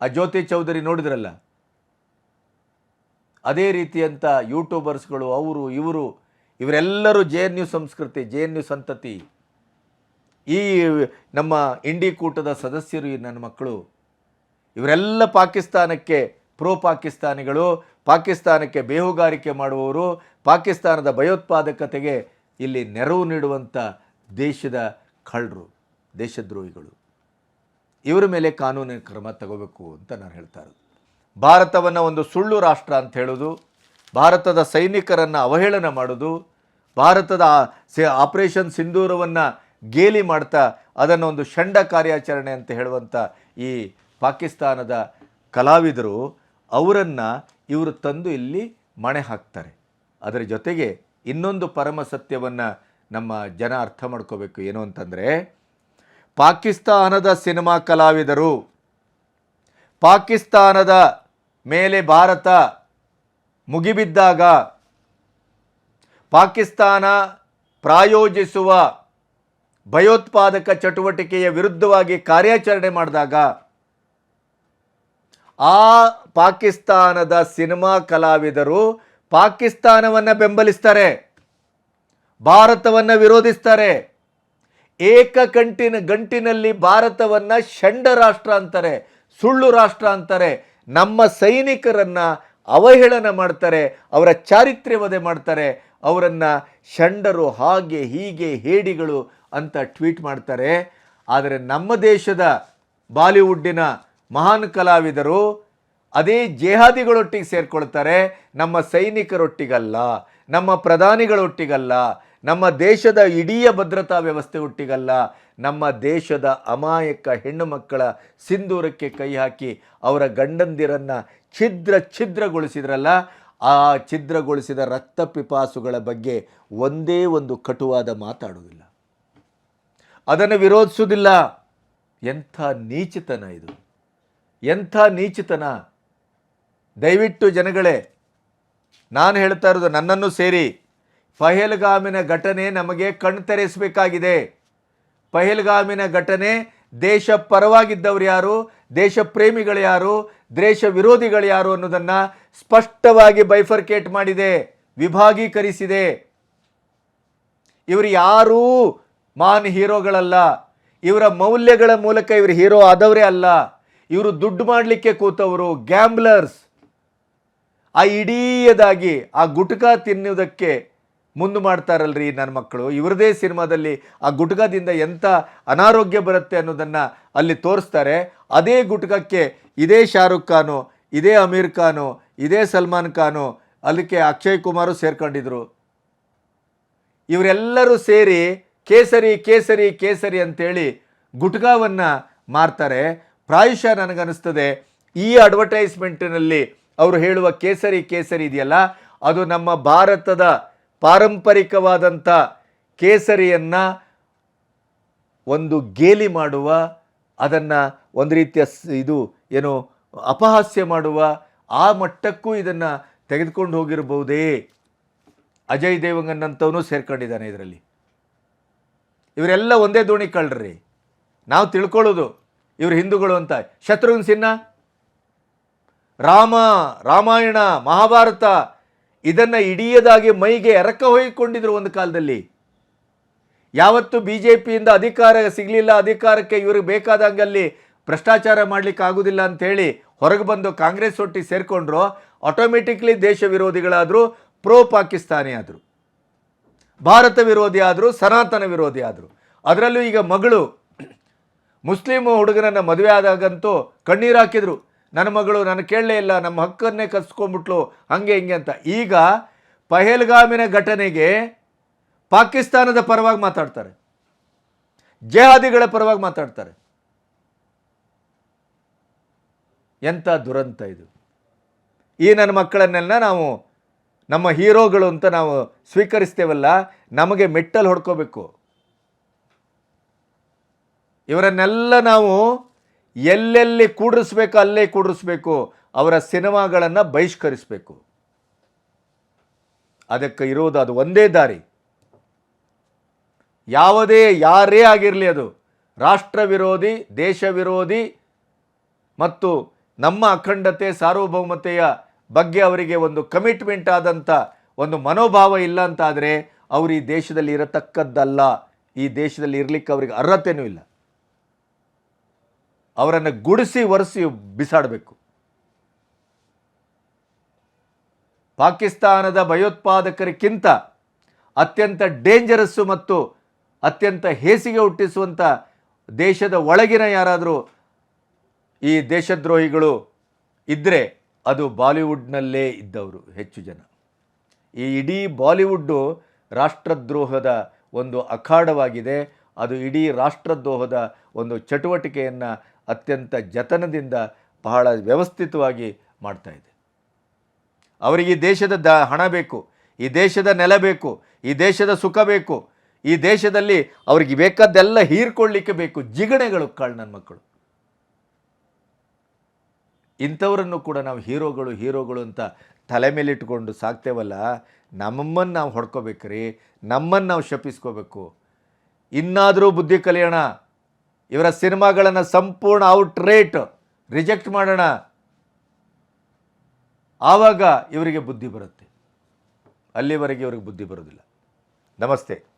ಆ ಜ್ಯೋತಿ ಚೌಧರಿ ನೋಡಿದ್ರಲ್ಲ? ಅದೇ ರೀತಿಯಂಥ ಯೂಟ್ಯೂಬರ್ಸ್ಗಳು, ಅವರು, ಇವರು, ಇವರೆಲ್ಲರೂ ಜೆ ಎನ್ ಯು ಸಂಸ್ಕೃತಿ, ಜೆ ಎನ್ ಯು ಸಂತತಿ. ಈ ನಮ್ಮ ಇಂಡಿ ಕೂಟದ ಸದಸ್ಯರು, ಈ ನನ್ನ ಮಕ್ಕಳು, ಇವರೆಲ್ಲ ಪಾಕಿಸ್ತಾನಕ್ಕೆ ಪ್ರೋ ಪಾಕಿಸ್ತಾನಿಗಳು, ಪಾಕಿಸ್ತಾನಕ್ಕೆ ಬೇಹುಗಾರಿಕೆ ಮಾಡುವವರು, ಪಾಕಿಸ್ತಾನದ ಭಯೋತ್ಪಾದಕತೆಗೆ ಇಲ್ಲಿ ನೆರವು ನೀಡುವಂಥ ದೇಶದ ಕಳ್ಳರು, ದೇಶದ್ರೋಹಿಗಳು. ಇವರ ಮೇಲೆ ಕಾನೂನಿನ ಕ್ರಮ ತಗೋಬೇಕು ಅಂತ ನಾನು ಹೇಳ್ತಾ ಇರೋದು. ಭಾರತವನ್ನು ಒಂದು ಸುಳ್ಳು ರಾಷ್ಟ್ರ ಅಂತ ಹೇಳೋದು, ಭಾರತದ ಸೈನಿಕರನ್ನು ಅವಹೇಳನ ಮಾಡೋದು, ಭಾರತದ ಆಪರೇಷನ್ ಸಿಂಧೂರವನ್ನು ಗೇಲಿ ಮಾಡ್ತಾ ಅದನ್ನು ಒಂದು ಷಂಡ ಕಾರ್ಯಾಚರಣೆ ಅಂತ ಹೇಳುವಂಥ ಈ ಪಾಕಿಸ್ತಾನದ ಕಲಾವಿದರು ಅವರನ್ನು ಇವರು ತಂದು ಇಲ್ಲಿ ಮಣೆ ಹಾಕ್ತಾರೆ. ಅದರ ಜೊತೆಗೆ ಇನ್ನೊಂದು ಪರಮ ಸತ್ಯವನ್ನು ನಮ್ಮ ಜನ ಅರ್ಥ ಮಾಡ್ಕೋಬೇಕು ಏನು ಅಂತಂದರೆ, ಪಾಕಿಸ್ತಾನದ ಸಿನಿಮಾ ಕಲಾವಿದರು, ಪಾಕಿಸ್ತಾನದ ಮೇಲೆ ಭಾರತ ಮುಗಿಬಿದ್ದಾಗ ಪಾಕಿಸ್ತಾನ ಪ್ರಾಯೋಜಿಸುವ ಭಯೋತ್ಪಾದಕ ಚಟುವಟಿಕೆಯ ವಿರುದ್ಧವಾಗಿ ಕಾರ್ಯಾಚರಣೆ ಮಾಡಿದಾಗ ಆ ಪಾಕಿಸ್ತಾನದ ಸಿನಿಮಾ ಕಲಾವಿದರು ಪಾಕಿಸ್ತಾನವನ್ನು ಬೆಂಬಲಿಸ್ತಾರೆ, ಭಾರತವನ್ನು ವಿರೋಧಿಸ್ತಾರೆ ಏಕಕಂಟಿನ ಗಂಟಿನಲ್ಲಿ ಭಾರತವನ್ನು ಷಂಡ ರಾಷ್ಟ್ರ ಅಂತಾರೆ, ಸುಳ್ಳು ರಾಷ್ಟ್ರ ಅಂತಾರೆ, ನಮ್ಮ ಸೈನಿಕರನ್ನು ಅವಹೇಳನ ಮಾಡ್ತಾರೆ, ಅವರ ಚಾರಿತ್ರ್ಯವಧೆ ಮಾಡ್ತಾರೆ, ಅವರನ್ನು ಷಂಡರು ಹಾಗೆ ಹೀಗೆ ಹೇಡಿಗಳು ಅಂತ ಟ್ವೀಟ್ ಮಾಡ್ತಾರೆ. ಆದರೆ ನಮ್ಮ ದೇಶದ ಬಾಲಿವುಡ್ಡಿನ ಮಹಾನ್ ಕಲಾವಿದರು ಅದೇ ಜೇಹಾದಿಗಳೊಟ್ಟಿಗೆ ಸೇರ್ಕೊಳ್ತಾರೆ. ನಮ್ಮ ಸೈನಿಕರೊಟ್ಟಿಗಲ್ಲ, ನಮ್ಮ ಪ್ರಧಾನಿಗಳೊಟ್ಟಿಗಲ್ಲ, ನಮ್ಮ ದೇಶದ ಇಡೀ ಭದ್ರತಾ ವ್ಯವಸ್ಥೆ ಒಟ್ಟಿಗಲ್ಲ, ನಮ್ಮ ದೇಶದ ಅಮಾಯಕ ಹೆಣ್ಣು ಮಕ್ಕಳ ಸಿಂಧೂರಕ್ಕೆ ಕೈ ಹಾಕಿ ಅವರ ಗಂಡಂದಿರನ್ನು ಛಿದ್ರ ಛಿದ್ರಗೊಳಿಸಿದ್ರಲ್ಲ, ಆ ಛಿದ್ರಗೊಳಿಸಿದ ರಕ್ತ ಪಿಪಾಸುಗಳ ಬಗ್ಗೆ ಒಂದೇ ಒಂದು ಕಟುವಾದ ಮಾತಾಡುವುದಿಲ್ಲ ಅದನ್ನು ವಿರೋಧಿಸುವುದಿಲ್ಲ. ಎಂಥ ನೀಚಿತನ ಇದು. ಎಂಥ ನೀಚಿತನ. ದಯವಿಟ್ಟು ಜನಗಳೇ, ನಾನು ಹೇಳ್ತಾ ಇರೋದು ನನ್ನನ್ನು ಸೇರಿ. ಪಹೇಲ್ಗಾಮಿನ ಘಟನೆ ನಮಗೆ ಕಣ್ತೆರೆಸಬೇಕಾಗಿದೆ ಪಹೇಲ್ಗಾಮಿನ ಘಟನೆ ದೇಶ ಪರವಾಗಿದ್ದವರು ಯಾರು, ದೇಶ ಪ್ರೇಮಿಗಳು ಯಾರು, ದೇಶ ವಿರೋಧಿಗಳು ಯಾರು ಅನ್ನೋದನ್ನು ಸ್ಪಷ್ಟವಾಗಿ ಬೈಫರ್ಕೇಟ್ ಮಾಡಿದೆ, ವಿಭಾಗೀಕರಿಸಿದೆ. ಇವರು ಯಾರೂ ಮಾನ್ ಹೀರೋಗಳಲ್ಲ. ಇವರ ಮೌಲ್ಯಗಳ ಮೂಲಕ ಇವರು ಹೀರೋ ಆದವರೇ ಅಲ್ಲ. ಇವರು ದುಡ್ಡು ಮಾಡಲಿಕ್ಕೆ ಕೂತವರು ಗ್ಯಾಂಬ್ಲರ್ಸ್. ಆ ಇಡೀಯದಾಗಿ ಆ ಗುಟ್ಕ ತಿನ್ನುವುದಕ್ಕೆ ಮುಂದೆ ಮಾಡ್ತಾರಲ್ರಿ ನನ್ನ ಮಕ್ಕಳು. ಇವರದೇ ಸಿನಿಮಾದಲ್ಲಿ ಆ ಗುಟ್ಕದಿಂದ ಎಂಥ ಅನಾರೋಗ್ಯ ಬರುತ್ತೆ ಅನ್ನೋದನ್ನು ಅಲ್ಲಿ ತೋರಿಸ್ತಾರೆ. ಅದೇ ಗುಟ್ಕಕ್ಕೆ ಇದೇ ಶಾರುಖ್ ಖಾನು, ಇದೇ ಅಮೀರ್ ಖಾನು, ಇದೇ ಸಲ್ಮಾನ್ ಖಾನು ಅದಕ್ಕೆ ಅಕ್ಷಯ್ ಕುಮಾರು ಸೇರ್ಕೊಂಡಿದ್ರು. ಇವರೆಲ್ಲರೂ ಸೇರಿ ಕೇಸರಿ ಕೇಸರಿ ಕೇಸರಿ ಅಂತೇಳಿ ಗುಟ್ಕಾವನ್ನು ಮಾರ್ತಾರೆ. ಪ್ರಾಯಶಃ ನನಗನ್ನಿಸ್ತದೆ, ಈ ಅಡ್ವರ್ಟೈಸ್ಮೆಂಟಿನಲ್ಲಿ ಅವರು ಹೇಳುವ ಕೇಸರಿ ಕೇಸರಿ ಇದೆಯಲ್ಲ, ಅದು ನಮ್ಮ ಭಾರತದ ಪಾರಂಪರಿಕವಾದಂಥ ಕೇಸರಿಯನ್ನು ಒಂದು ಗೇಲಿ ಮಾಡುವ, ಅದನ್ನು ಒಂದು ರೀತಿಯ ಇದು ಏನು ಅಪಹಾಸ್ಯ ಮಾಡುವ, ಆ ಮಟ್ಟಕ್ಕೂ ಇದನ್ನು ತೆಗೆದುಕೊಂಡು ಹೋಗಿರಬಹುದೇ? ಅಜಯ್ ದೇವಂಗನ್ ಅಂತವನು ಸೇರ್ಕೊಂಡಿದ್ದಾನೆ ಇದರಲ್ಲಿ. ಇವರೆಲ್ಲ ಒಂದೇ ದೋಣಿ ಕಳ್ರಿ. ನಾವು ತಿಳ್ಕೊಳ್ಳೋದು ಇವರು ಹಿಂದೂಗಳು ಅಂತ. ಶತ್ರುಘ್ನ ಸಿನ್ಹಾ, ರಾಮ, ರಾಮಾಯಣ, ಮಹಾಭಾರತ ಇದನ್ನು ಇಡಿಯದಾಗಿ ಮೈಗೆ ಎರಕ ಹೊಯ್ಕೊಂಡಿದ್ರು ಒಂದು ಕಾಲದಲ್ಲಿ. ಯಾವತ್ತು ಬಿ ಜೆ ಪಿಯಿಂದ ಅಧಿಕಾರ ಸಿಗಲಿಲ್ಲ, ಅಧಿಕಾರಕ್ಕೆ ಇವ್ರಿಗೆ ಬೇಕಾದಂಗಲ್ಲಿ ಭ್ರಷ್ಟಾಚಾರ ಮಾಡಲಿಕ್ಕೆ ಆಗೋದಿಲ್ಲ ಅಂಥೇಳಿ ಹೊರಗೆ ಬಂದು ಕಾಂಗ್ರೆಸ್ ಒಟ್ಟಿಗೆ ಸೇರಿಕೊಂಡ್ರು ಆಟೋಮೆಟಿಕ್ಲಿ ದೇಶ ವಿರೋಧಿಗಳಾದರೂ ಪ್ರೋ ಪಾಕಿಸ್ತಾನಿ ಆದರು. ಭಾರತ ವಿರೋಧಿ ಆದರೂ, ಸನಾತನ ವಿರೋಧಿ ಆದರೂ. ಅದರಲ್ಲೂ ಈಗ ಮಗಳು ಮುಸ್ಲಿಮ್ ಹುಡುಗನನ್ನು ಮದುವೆ ಆದಾಗಂತೂ ಕಣ್ಣೀರು ಹಾಕಿದರು. ನನ್ನ ಮಗಳು, ನಾನು ಕೇಳಲೇ ಇಲ್ಲ, ನಮ್ಮ ಹಕ್ಕನ್ನೇ ಕಸ್ಕೊಂಡ್ಬಿಟ್ಲು, ಹಂಗೆ ಹಿಂಗೆ ಅಂತ. ಈಗ ಪಹೇಲ್ಗಾಮಿನ ಘಟನೆಗೆ ಪಾಕಿಸ್ತಾನದ ಪರವಾಗಿ ಮಾತಾಡ್ತಾರೆ. ಜೆಹಾದಿಗಳ ಪರವಾಗಿ ಮಾತಾಡ್ತಾರೆ. ಎಂಥ ದುರಂತ ಇದು. ಈ ನನ್ನ ಮಕ್ಕಳನ್ನೆಲ್ಲ ನಾವು ನಮ್ಮ ಹೀರೋಗಳು ಅಂತ ನಾವು ಸ್ವೀಕರಿಸ್ತೇವಲ್ಲ, ನಮಗೆ ಮೆಟ್ಟಲು ಹೊಡ್ಕೋಬೇಕು. ಇವರನ್ನೆಲ್ಲ ನಾವು ಎಲ್ಲೆಲ್ಲಿ ಕೂಡಿಸ್ಬೇಕು ಅಲ್ಲೇ ಕೂಡಿಸ್ಬೇಕು, ಅವರ ಸಿನಿಮಾಗಳನ್ನು ಬಹಿಷ್ಕರಿಸಬೇಕು. ಅದಕ್ಕೆ ಇರೋದು ಅದು ಒಂದೇ ದಾರಿ. ಯಾವುದೇ ಯಾರೇ ಆಗಿರಲಿ ಅದು, ರಾಷ್ಟ್ರ ವಿರೋಧಿ, ದೇಶ ವಿರೋಧಿ ಮತ್ತು ನಮ್ಮ ಅಖಂಡತೆ, ಸಾರ್ವಭೌಮತೆಯ ಬಗ್ಗೆ ಅವರಿಗೆ ಒಂದು ಕಮಿಟ್ಮೆಂಟ್ ಆದಂಥ ಒಂದು ಮನೋಭಾವ ಇಲ್ಲ ಅಂತಾದರೆ ಅವರು ಈ ದೇಶದಲ್ಲಿ ಇರತಕ್ಕದ್ದಲ್ಲ. ಈ ದೇಶದಲ್ಲಿ ಇರಲಿಕ್ಕೆ ಅವರಿಗೆ ಅರ್ಹತೆಯೂ ಇಲ್ಲ. ಅವರನ್ನು ಗುಡಿಸಿ ಒರೆಸಿ ಬಿಸಾಡಬೇಕು. ಪಾಕಿಸ್ತಾನದ ಭಯೋತ್ಪಾದಕರಿಗಿಂತ ಅತ್ಯಂತ ಡೇಂಜರಸ್ಸು ಮತ್ತು ಅತ್ಯಂತ ಹೇಸಿಗೆ ಹುಟ್ಟಿಸುವಂಥ ದೇಶದ ಒಳಗಿನ ಯಾರಾದರೂ ಈ ದೇಶದ್ರೋಹಿಗಳು ಇದ್ದರೆ ಅದು ಬಾಲಿವುಡ್ನಲ್ಲೇ ಇದ್ದವರು ಹೆಚ್ಚು ಜನ. ಈ ಇಡೀ ಬಾಲಿವುಡ್ಡು ರಾಷ್ಟ್ರದ್ರೋಹದ ಒಂದು ಅಖಾಡವಾಗಿದೆ. ಅದು ಇಡೀ ರಾಷ್ಟ್ರದ್ರೋಹದ ಒಂದು ಚಟುವಟಿಕೆಯನ್ನು ಅತ್ಯಂತ ಜತನದಿಂದ ಬಹಳ ವ್ಯವಸ್ಥಿತವಾಗಿ ಮಾಡ್ತಾ ಇದೆ. ಅವರಿಗೆ ಈ ದೇಶದ ದ ಹಣ ಬೇಕು, ಈ ದೇಶದ ನೆಲ ಬೇಕು, ಈ ದೇಶದ ಸುಖ ಬೇಕು, ಈ ದೇಶದಲ್ಲಿ ಅವ್ರಿಗೆ ಬೇಕಾದ್ದೆಲ್ಲ ಹೀರ್ಕೊಳ್ಳಿಕ್ಕೆ ಬೇಕು ಜಿಗಣೆಗಳು ಕಾಳು ನನ್ನ ಮಕ್ಕಳು. ಇಂಥವರನ್ನು ಕೂಡ ನಾವು ಹೀರೋಗಳು ಹೀರೋಗಳು ಅಂತ ತಲೆ ಮೇಲಿಟ್ಕೊಂಡು ಸಾಕ್ತೇವಲ್ಲ, ನಮ್ಮನ್ನು ನಾವು ಹೊಡ್ಕೋಬೇಕ್ರಿ, ನಮ್ಮನ್ನು ನಾವು ಶಪಿಸ್ಕೋಬೇಕು. ಇನ್ನಾದರೂ ಬುದ್ಧಿ ಕಲಿಯೋಣ, ಇವರ ಸಿನಿಮಾಗಳನ್ನು ಸಂಪೂರ್ಣ ಔಟ್ ರೇಟ್ ರಿಜೆಕ್ಟ್ ಮಾಡೋಣ. ಆವಾಗ ಇವರಿಗೆ ಬುದ್ಧಿ ಬರುತ್ತೆ. ಅಲ್ಲಿವರೆಗೆ ಇವ್ರಿಗೆ ಬುದ್ಧಿ ಬರೋದಿಲ್ಲ. ನಮಸ್ತೆ.